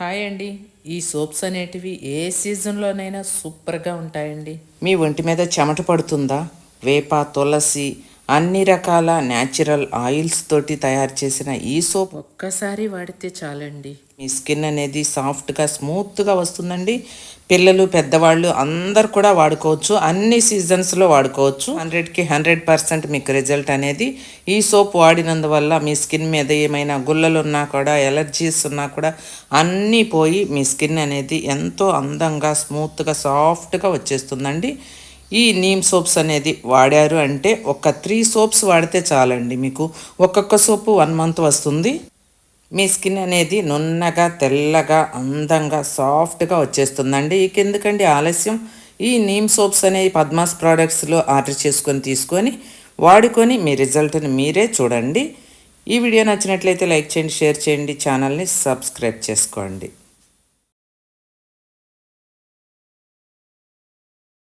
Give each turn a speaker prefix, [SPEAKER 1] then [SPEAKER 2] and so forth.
[SPEAKER 1] Hi అండి. ఈ soaps అనేటివి ఏ సీజన్లోనైనా సూపర్గా ఉంటాయండి. మీ ఒంటి మీద చెమట పడుతుందా? వేప తులసి అన్ని రకాల న్యాచురల్ ఆయిల్స్ తోటి తయారు చేసిన ఈ సోప్ ఒక్కసారి వాడితే చాలండి. మీ స్కిన్ అనేది సాఫ్ట్గా స్మూత్గా వస్తుందండి. పిల్లలు పెద్దవాళ్ళు అందరు కూడా వాడుకోవచ్చు. అన్ని సీజన్స్లో వాడుకోవచ్చు. హండ్రెడ్కి హండ్రెడ్ పర్సెంట్ మీకు రిజల్ట్ అనేది ఈ సోప్ వాడినందువల్ల మీ స్కిన్ మీద ఏమైనా గుల్లలు ఉన్నా కూడా ఎలర్జీస్ ఉన్నా కూడా అన్నీ పోయి మీ స్కిన్ అనేది ఎంతో అందంగా స్మూత్గా సాఫ్ట్గా వచ్చేస్తుందండి. ఈ నీమ్ సోప్స్ అనేది వాడారు అంటే ఒక త్రీ సోప్స్ వాడితే చాలండి మీకు. ఒక్కొక్క సోపు వన్ మంత్ వస్తుంది. మీ స్కిన్ అనేది నున్నగా తెల్లగా అందంగా సాఫ్ట్గా వచ్చేస్తుందండి. ఇక ఎందుకండి ఆలస్యం? ఈ నీమ్ సోప్స్ అనేవి పద్మాస్ ప్రోడక్ట్స్లో ఆర్డర్ చేసుకొని తీసుకొని వాడుకొని మీ రిజల్ట్ని మీరే చూడండి. ఈ వీడియో నచ్చినట్లయితే లైక్ చేయండి షేర్ చేయండి ఛానల్ని సబ్స్క్రైబ్ చేసుకోండి.